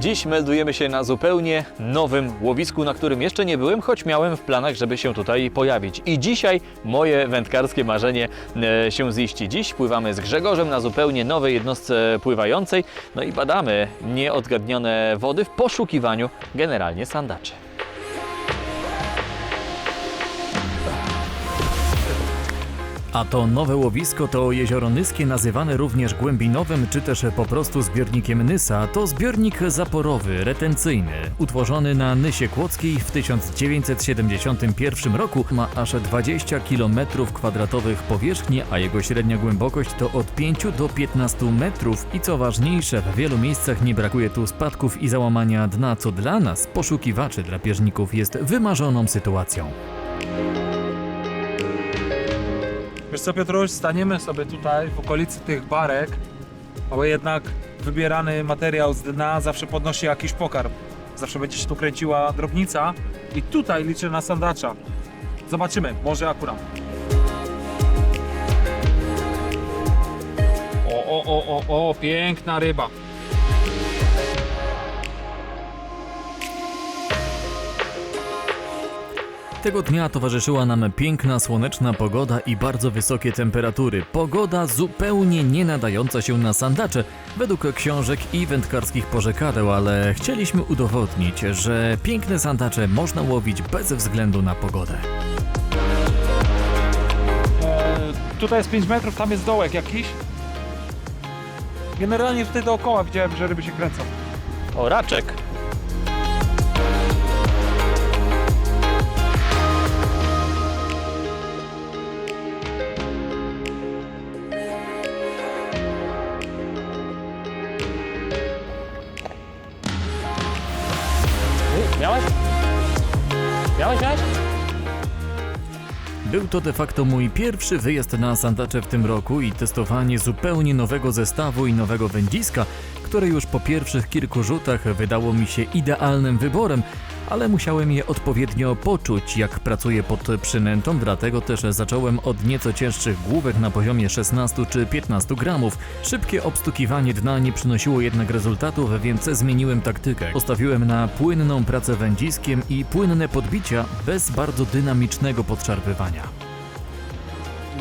Dziś meldujemy się na zupełnie nowym łowisku, na którym jeszcze nie byłem, choć miałem w planach, żeby się tutaj pojawić. I dzisiaj moje wędkarskie marzenie e, się ziści. Dziś pływamy z Grzegorzem na zupełnie nowej jednostce pływającej, no i badamy nieodgadnione wody w poszukiwaniu generalnie sandaczy. A to nowe łowisko to jezioro Nyskie, nazywane również głębinowym czy też po prostu zbiornikiem Nysa. To zbiornik zaporowy, retencyjny, utworzony na Nysie Kłodzkiej w 1971 roku. Ma aż 20 km kwadratowych powierzchni, a jego średnia głębokość to od 5 do 15 metrów. I co ważniejsze, w wielu miejscach nie brakuje tu spadków i załamania dna, co dla nas, poszukiwaczy drapieżników, jest wymarzoną sytuacją. Wiesz co Piotruś, staniemy sobie tutaj w okolicy tych barek, bo jednak wybierany materiał z dna zawsze podnosi jakiś pokarm. Zawsze będzie się tu kręciła drobnica i tutaj liczę na sandacza. Zobaczymy, może akurat. O, o, o, o, o, piękna ryba. Tego dnia towarzyszyła nam piękna, słoneczna pogoda i bardzo wysokie temperatury. Pogoda zupełnie nie nadająca się na sandacze, według książek i wędkarskich porzekadeł, ale chcieliśmy udowodnić, że piękne sandacze można łowić bez względu na pogodę. E, tutaj jest 5 metrów, tam jest dołek jakiś. Generalnie tutaj dookoła widziałem, że ryby się kręcą. O, raczek! Był to de facto mój pierwszy wyjazd na sandacze w tym roku i testowanie zupełnie nowego zestawu i nowego wędziska, które już po pierwszych kilku rzutach wydało mi się idealnym wyborem, ale musiałem je odpowiednio poczuć, jak pracuję pod przynętą, dlatego też zacząłem od nieco cięższych główek na poziomie 16 czy 15 gramów. Szybkie obstukiwanie dna nie przynosiło jednak rezultatów, więc zmieniłem taktykę. Postawiłem na płynną pracę wędziskiem i płynne podbicia bez bardzo dynamicznego podszarpywania.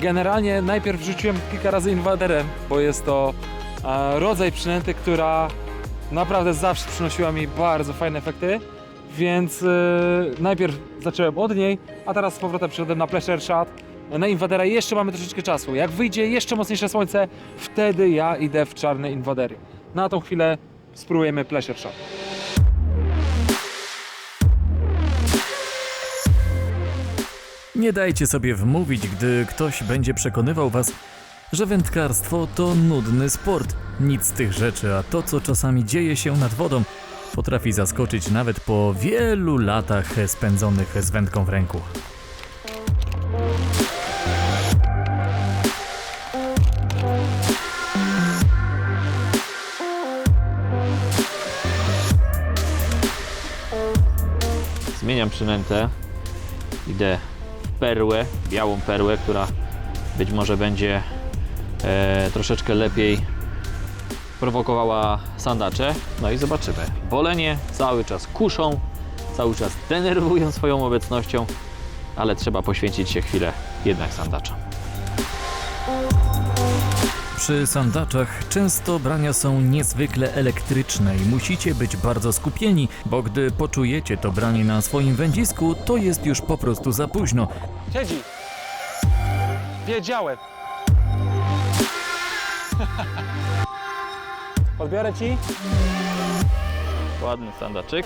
Generalnie najpierw rzuciłem kilka razy inwaderem, bo jest to e, rodzaj przynęty, która naprawdę zawsze przynosiła mi bardzo fajne efekty. Więc e, najpierw zacząłem od niej, a teraz z powrotem przyszedłem na Pleasure Shot. Na inwadera jeszcze mamy troszeczkę czasu. Jak wyjdzie jeszcze mocniejsze słońce, wtedy ja idę w czarne inwadery. Na tą chwilę spróbujemy Pleasure Shot. Nie dajcie sobie wmówić, gdy ktoś będzie przekonywał was, że wędkarstwo to nudny sport. Nic z tych rzeczy, a to, co czasami dzieje się nad wodą, potrafi zaskoczyć nawet po wielu latach spędzonych z wędką w ręku. Zmieniam przynętę. Idę w perłę, białą perłę, która być może będzie e, troszeczkę lepiej prowokowała sandacze. No i zobaczymy. Bolenie cały czas kuszą, cały czas denerwują swoją obecnością, ale trzeba poświęcić się chwilę jednak sandaczom. Przy sandaczach często brania są niezwykle elektryczne i musicie być bardzo skupieni, bo gdy poczujecie to branie na swoim wędzisku, to jest już po prostu za późno. Siedzi! Wiedziałem! Odbiorę ci. Ładny sandaczyk.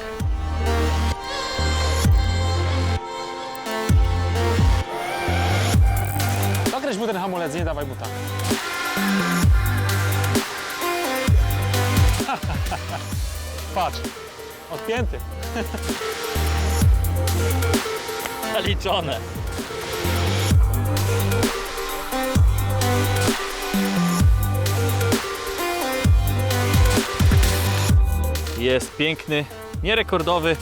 Zakreś mu ten hamulec, nie dawaj mu tam. Patrz, odpięty. Zaliczone. jest piękny, nierekordowy,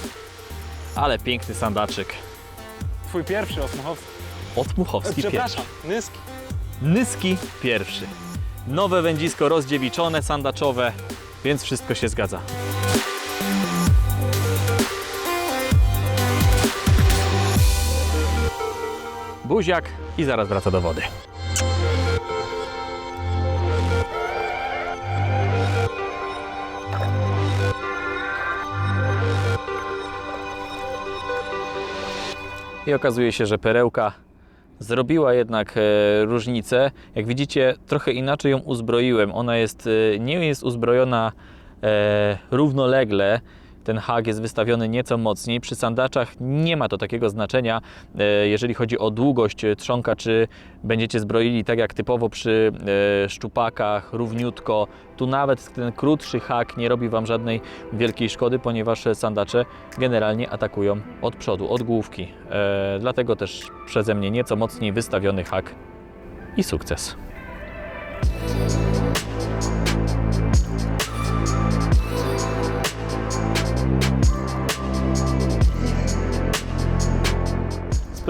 ale piękny sandaczek. Twój pierwszy Osmuchowski. Otmuchowski pierwszy. Przepraszam, Nyski. Nyski pierwszy. Nowe wędzisko rozdziewiczone, sandaczowe, więc wszystko się zgadza. Buziak i zaraz wraca do wody. I okazuje się, że perełka zrobiła jednak e, różnicę. Jak widzicie, trochę inaczej ją uzbroiłem. Ona jest, e, nie jest uzbrojona e, równolegle. Ten hak jest wystawiony nieco mocniej. Przy sandaczach nie ma to takiego znaczenia, e, jeżeli chodzi o długość e, trzonka, czy będziecie zbroili tak jak typowo przy e, szczupakach, równiutko. Tu nawet ten krótszy hak nie robi Wam żadnej wielkiej szkody, ponieważ sandacze generalnie atakują od przodu, od główki. Dlatego też przeze mnie nieco mocniej wystawiony hak i sukces.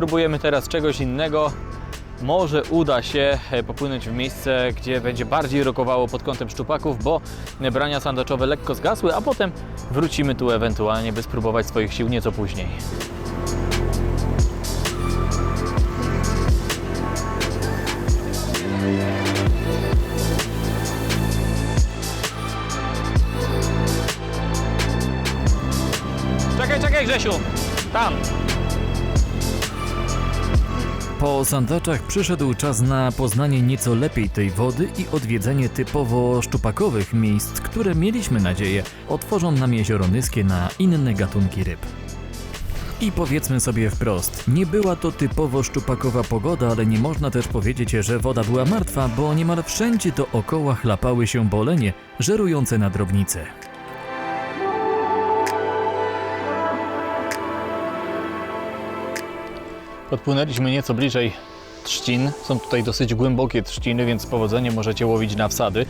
Spróbujemy teraz czegoś innego. Może uda się e, popłynąć w miejsce, gdzie będzie bardziej rokowało pod kątem szczupaków, bo brania sandaczowe lekko zgasły, a potem wrócimy tu ewentualnie, by spróbować swoich sił nieco później. Czekaj, czekaj Grzesiu! Tam! Po sandaczach przyszedł czas na poznanie nieco lepiej tej wody i odwiedzenie typowo szczupakowych miejsc, które mieliśmy nadzieję otworzą nam jezioro Nyskie na inne gatunki ryb. I powiedzmy sobie wprost, nie była to typowo szczupakowa pogoda, ale nie można też powiedzieć, że woda była martwa, bo niemal wszędzie dookoła chlapały się bolenie, żerujące na drobnice. Podpłynęliśmy nieco bliżej trzcin. Są tutaj dosyć głębokie trzciny, więc z powodzeniem możecie łowić na wsady,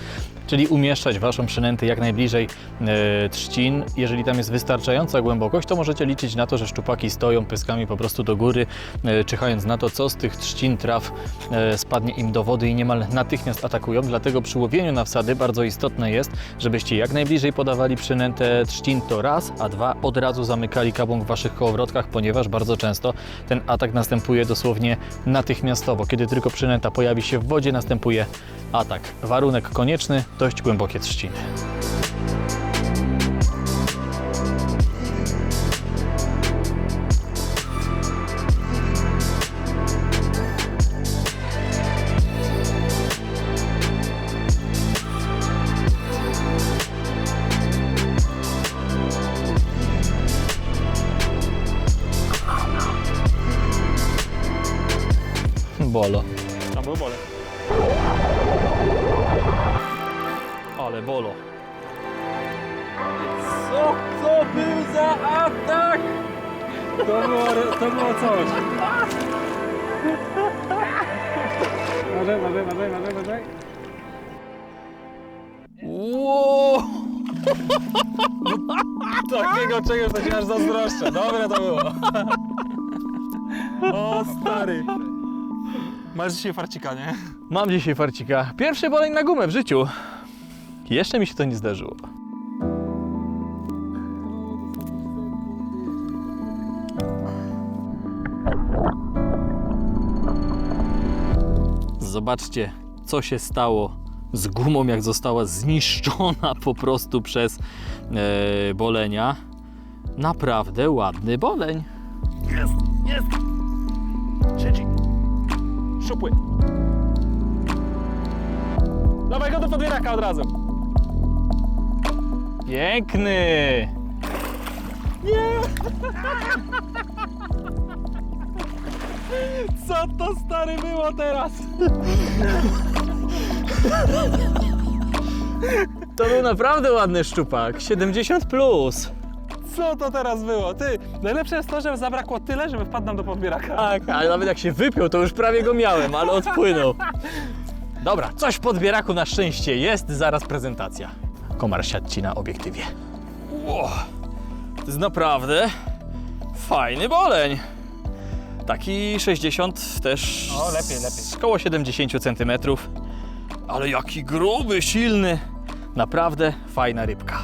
czyli umieszczać Waszą przynętę jak najbliżej e, trzcin. Jeżeli tam jest wystarczająca głębokość, to możecie liczyć na to, że szczupaki stoją pyskami po prostu do góry, e, na to, co z tych trzcin traw e, spadnie im do wody i niemal natychmiast atakują. Dlatego przy łowieniu na wsady bardzo istotne jest, żebyście jak najbliżej podawali przynętę trzcin to raz, a dwa od razu zamykali kabą w Waszych kołowrotkach, ponieważ bardzo często ten atak następuje dosłownie natychmiastowo. Kiedy tylko przynęta pojawi się w wodzie, następuje atak. Warunek konieczny, dość głębokie trzciny. Takiego czegoś to się aż zazdroszczę. Dobre to było. O stary. Masz dzisiaj farcika, nie? Mam dzisiaj farcika. Pierwszy boleń na gumę w życiu. Jeszcze mi się to nie zdarzyło. Zobaczcie, co się stało z gumą, jak została zniszczona po prostu przez e, bolenia. Naprawdę ładny boleń. Jest, jest. Siedzi. Szupły. Dawaj go do podbieraka od razu. Piękny! Co to stary było teraz? To był naprawdę ładny szczupak. 70 plus. Co to teraz było? Ty, najlepsze jest to, że zabrakło tyle, żeby wpadł nam do podbieraka. Tak, ale nawet jak się wypiął, to już prawie go miałem, ale odpłynął. Dobra, coś w podbieraku na szczęście jest, zaraz prezentacja. Komar siadł ci na obiektywie. Ło, to jest naprawdę fajny boleń. Taki 60 też. O, lepiej, lepiej. Z koło 70 cm. Ale jaki gruby, silny. Naprawdę fajna rybka.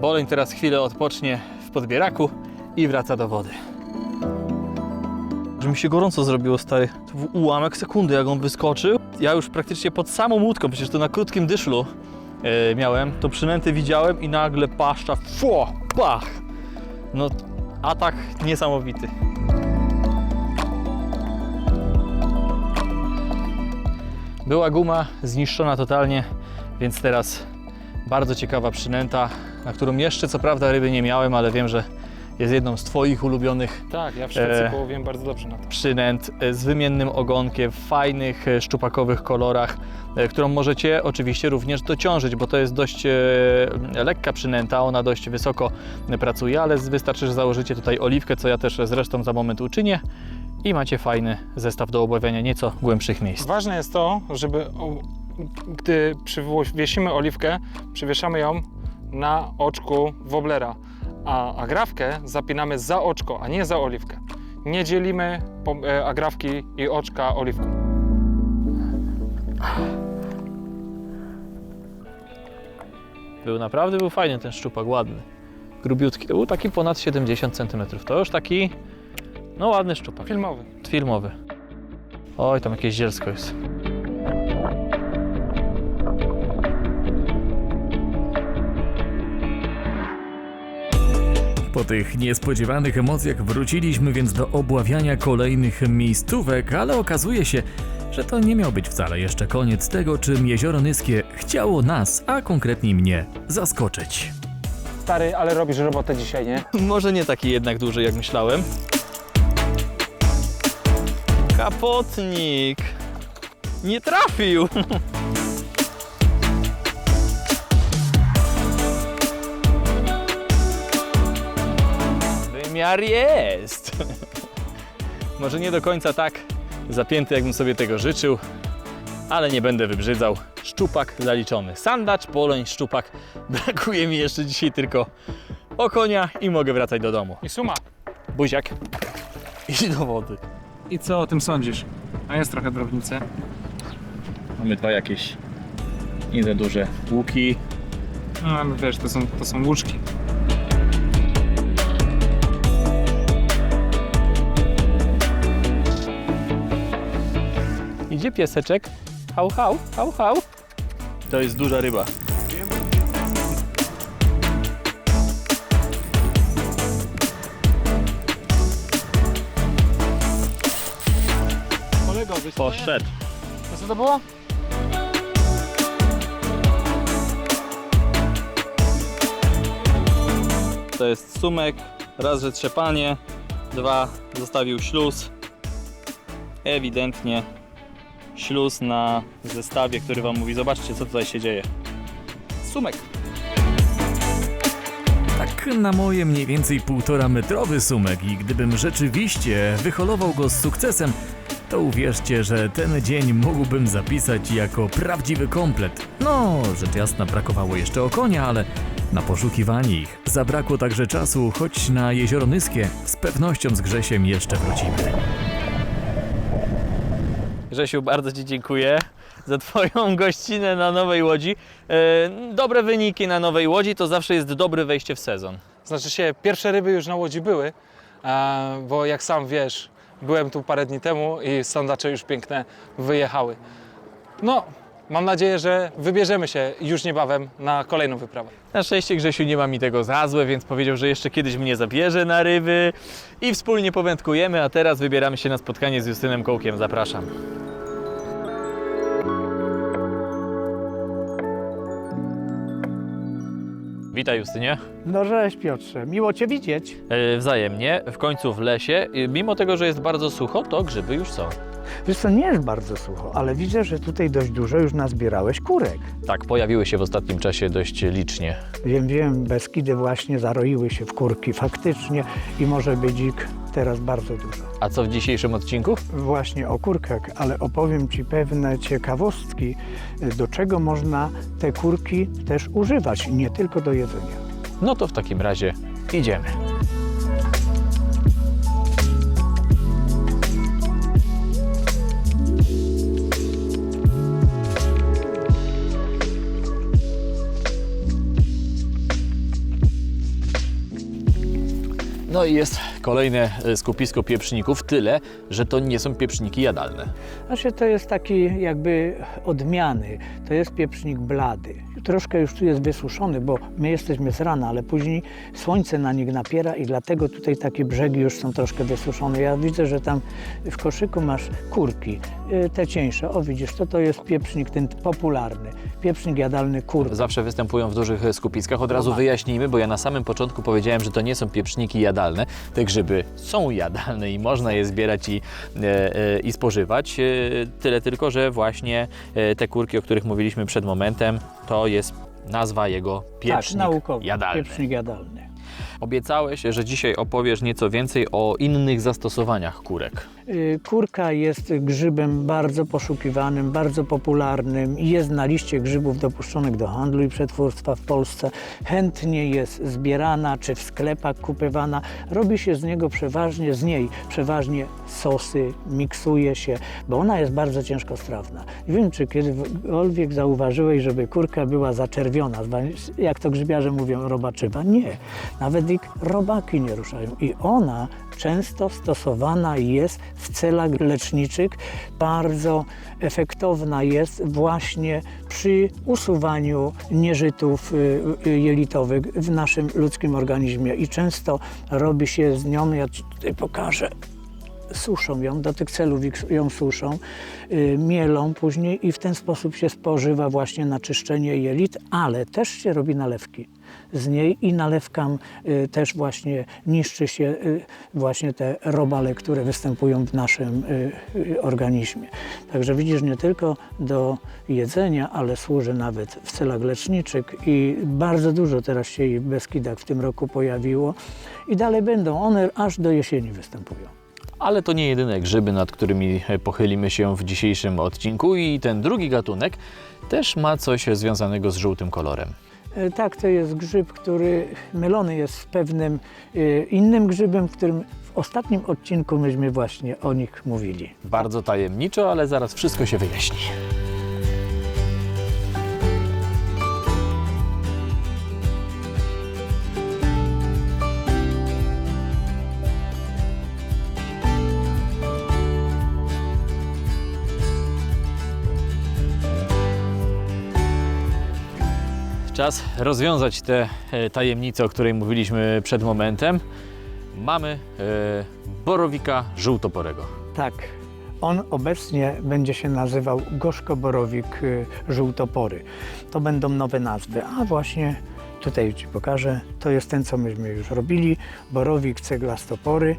Boleń teraz chwilę odpocznie w podbieraku i wraca do wody. Że mi się gorąco zrobiło, stary. To był ułamek sekundy, jak on wyskoczył. Ja już praktycznie pod samą łódką, przecież to na krótkim dyszlu e, miałem, to przynęty widziałem i nagle paszcza, fło, pach! No, atak niesamowity. Była guma zniszczona totalnie, więc teraz bardzo ciekawa przynęta, na którą jeszcze co prawda ryby nie miałem, ale wiem, że jest jedną z Twoich ulubionych Tak, ja w Szwecji E. połowiłem bardzo dobrze na to. przynęt e, z wymiennym ogonkiem, w fajnych e, szczupakowych kolorach, e, którą możecie oczywiście również dociążyć, bo to jest dość lekka przynęta, ona dość wysoko pracuje, ale wystarczy, że założycie tutaj oliwkę, co ja też zresztą za moment uczynię i macie fajny zestaw do obawiania nieco głębszych miejsc. Ważne jest to, żeby gdy przywiesimy oliwkę, przywieszamy ją na oczku woblera, a agrawkę zapinamy za oczko, a nie za oliwkę. Nie dzielimy e, agrawki i oczka oliwką. Był naprawdę był fajny ten szczupak, ładny. Grubiutki. To był taki ponad 70 cm. To już taki, no ładny szczupak. Filmowy. Filmowy. Oj, tam jakieś zielsko jest. Po tych niespodziewanych emocjach wróciliśmy więc do obławiania kolejnych miejscówek, ale okazuje się, że to nie miał być wcale jeszcze koniec tego, czym Jezioro Nyskie chciało nas, a konkretniej mnie, zaskoczyć. Stary, ale robisz robotę dzisiaj, nie? Może nie taki jednak duży, jak myślałem. Kapotnik! Nie trafił! Jest! Może nie do końca tak zapięty, jakbym sobie tego życzył, ale nie będę wybrzydzał. Szczupak zaliczony. Sandacz, poloń, szczupak. Brakuje mi jeszcze dzisiaj tylko o konia i mogę wracać do domu. I suma. Buziak. Idź do wody. I co o tym sądzisz? A jest trochę drobnicy. Mamy dwa jakieś za duże łuki. No ale wiesz, to są, to są łuczki. Idzie pieseczek. Hał, hał, hał, hał. To jest duża ryba. Kolegowy. Poszedł. To co to było? To jest sumek, raz, że trzepanie, dwa, zostawił śluz. Ewidentnie śluz na zestawie, który Wam mówi, zobaczcie co tutaj się dzieje. Sumek. Tak na moje mniej więcej półtora metrowy sumek i gdybym rzeczywiście wyholował go z sukcesem, to uwierzcie, że ten dzień mógłbym zapisać jako prawdziwy komplet. No, rzecz jasna brakowało jeszcze okonia, ale na poszukiwanie ich zabrakło także czasu, choć na Jezioro Nyskie z pewnością z Grzesiem jeszcze wrócimy. Grzesiu, bardzo Ci dziękuję za Twoją gościnę na Nowej Łodzi. E, dobre wyniki na Nowej Łodzi to zawsze jest dobre wejście w sezon. Znaczy się, pierwsze ryby już na łodzi były, bo jak sam wiesz, byłem tu parę dni temu i sandacze już piękne wyjechały. No, mam nadzieję, że wybierzemy się już niebawem na kolejną wyprawę. Na szczęście Grzesiu nie ma mi tego za złe, więc powiedział, że jeszcze kiedyś mnie zabierze na ryby i wspólnie powędkujemy, a teraz wybieramy się na spotkanie z Justynem Kołkiem. Zapraszam. Witaj Justynie. No cześć Piotrze, miło Cię widzieć. E, wzajemnie, w końcu w lesie. E, Mimo tego, że jest bardzo sucho, to grzyby już są. Wiesz co, nie jest bardzo sucho, ale widzę, że tutaj dość dużo już nazbierałeś kurek. Tak, pojawiły się w ostatnim czasie dość licznie. Wiem, wiem, Beskidy właśnie zaroiły się w kurki faktycznie i może być ich teraz bardzo dużo. A co w dzisiejszym odcinku? Właśnie o kurkach, ale opowiem Ci pewne ciekawostki, do czego można te kurki też używać, nie tylko do jedzenia. No to w takim razie idziemy. No i jest kolejne e, skupisko pieprzników, tyle, że to nie są pieprznniki jadalne. Znaczy to jest taki jakby odmiany, to jest pieprznik blady. Troszkę już tu jest wysuszony, bo my jesteśmy z rana, ale później słońce na nich napiera i dlatego tutaj takie brzegi już są troszkę wysuszone. Ja widzę, że tam w koszyku masz kurki, y, te cieńsze. O widzisz, to to jest pieprznik ten popularny, pieprznik jadalny kurka. Zawsze występują w dużych e, skupiskach. Od razu wyjaśnijmy, bo ja na samym początku powiedziałem, że to nie są pieprzniki jadalne. Te grzyby są jadalne i można je zbierać i, e, e, i spożywać. E, tyle tylko, że właśnie te kurki, o których mówiliśmy przed momentem, to jest nazwa jego Tak, pieprznik naukowy, jadalny. jadalny. Obiecałeś, że dzisiaj opowiesz nieco więcej o innych zastosowaniach kurek. Y, Kurka jest grzybem bardzo poszukiwanym, bardzo popularnym i jest na liście grzybów dopuszczonych do handlu i przetwórstwa w Polsce. Chętnie jest zbierana czy w sklepach kupywana. Robi się z niego przeważnie, z niej przeważnie sosy, miksuje się, bo ona jest bardzo ciężkostrawna. Nie wiem, czy kiedykolwiek zauważyłeś, żeby kurka była zaczerwiona, jak to grzybiarze mówią, robaczywa. Nie, nawet ich robaki nie ruszają i ona często stosowana jest w celach leczniczych. Bardzo efektowna jest właśnie przy usuwaniu nieżytów y, y, jelitowych w naszym ludzkim organizmie i często robi się z nią, ja tutaj pokażę, suszą ją, do tych celów ją suszą, y, mielą później i w ten sposób się spożywa właśnie na czyszczenie jelit, ale też się robi nalewki z niej i nalewkam y, też właśnie niszczy się y, właśnie te robale, które występują w naszym organizmie. Także widzisz, nie tylko do jedzenia, ale służy nawet w celach leczniczych i bardzo dużo teraz się jej w Beskidach w tym roku pojawiło i dalej będą. One aż do jesieni występują. Ale to nie jedyne grzyby, nad którymi e, pochylimy się w dzisiejszym odcinku i ten drugi gatunek też ma coś związanego z żółtym kolorem. E, Tak, to jest grzyb, który mylony jest z pewnym e, innym grzybem, w którym w ostatnim odcinku myśmy właśnie o nich mówili. Bardzo tajemniczo, ale zaraz wszystko się wyjaśni. Czas rozwiązać tę e, tajemnicę, o której mówiliśmy przed momentem. Mamy e, borowika żółtoporego. Tak, on obecnie będzie się nazywał gorzkoborowik y, żółtopory. To będą nowe nazwy, a właśnie tutaj Ci pokażę, to jest ten, co myśmy już robili, borowik ceglastopory,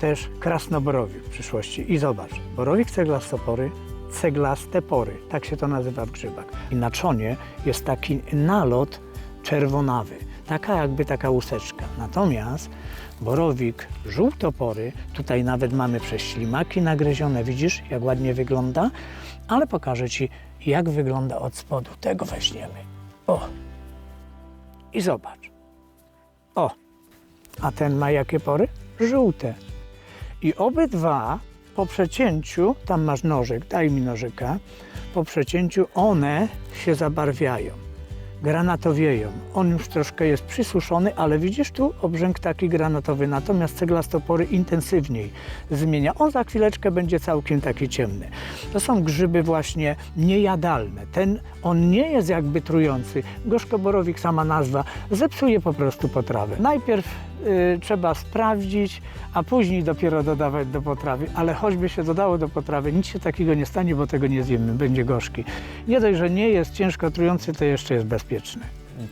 też krasnoborowik w przyszłości. I zobacz, borowik ceglastopory, ceglaste pory, tak się to nazywa w grzybach. I na czonie jest taki nalot czerwonawy, taka jakby taka łuseczka. Natomiast borowik żółtopory, tutaj nawet mamy przez ślimaki nagryzione, widzisz jak ładnie wygląda? Ale pokażę Ci, jak wygląda od spodu. Tego weźmiemy. O! I zobacz. O! A ten ma jakie pory? Żółte. I obydwa po przecięciu, tam masz nożyk, daj mi nożyka, po przecięciu one się zabarwiają, granatowieją. On już troszkę jest przysuszony, ale widzisz tu obrzęk taki granatowy, natomiast ceglastopory intensywniej zmienia. On za chwileczkę będzie całkiem taki ciemny. To są grzyby właśnie niejadalne. Ten, on nie jest jakby trujący. Gorzkoborowik, sama nazwa, zepsuje po prostu potrawę. Najpierw trzeba sprawdzić, a później dopiero dodawać do potrawy. Ale choćby się dodało do potrawy, nic się takiego nie stanie, bo tego nie zjemy, będzie gorzki. Nie dość, że nie jest ciężko trujący, to jeszcze jest bezpieczny.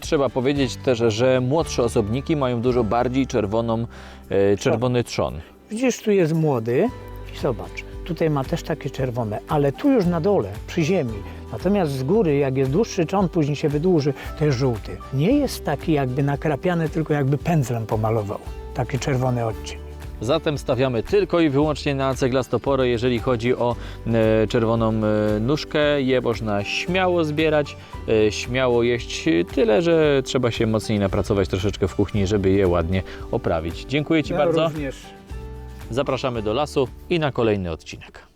Trzeba powiedzieć też, że młodsze osobniki mają dużo bardziej czerwoną, e, czerwony trzon. Widzisz, tu jest młody i zobacz, tutaj ma też takie czerwone, ale tu już na dole, przy ziemi. Natomiast z góry, jak jest dłuższy czon, później się wydłuży, to jest żółty. Nie jest taki jakby nakrapiany, tylko jakby pędzlem pomalował. Taki czerwony odcień. Zatem stawiamy tylko i wyłącznie na ceglastoporę, jeżeli chodzi o e, czerwoną e, nóżkę. Je można śmiało zbierać, e, śmiało jeść, tyle że trzeba się mocniej napracować troszeczkę w kuchni, żeby je ładnie oprawić. Dziękuję Ci Ja bardzo. również. Zapraszamy do lasu i na kolejny odcinek.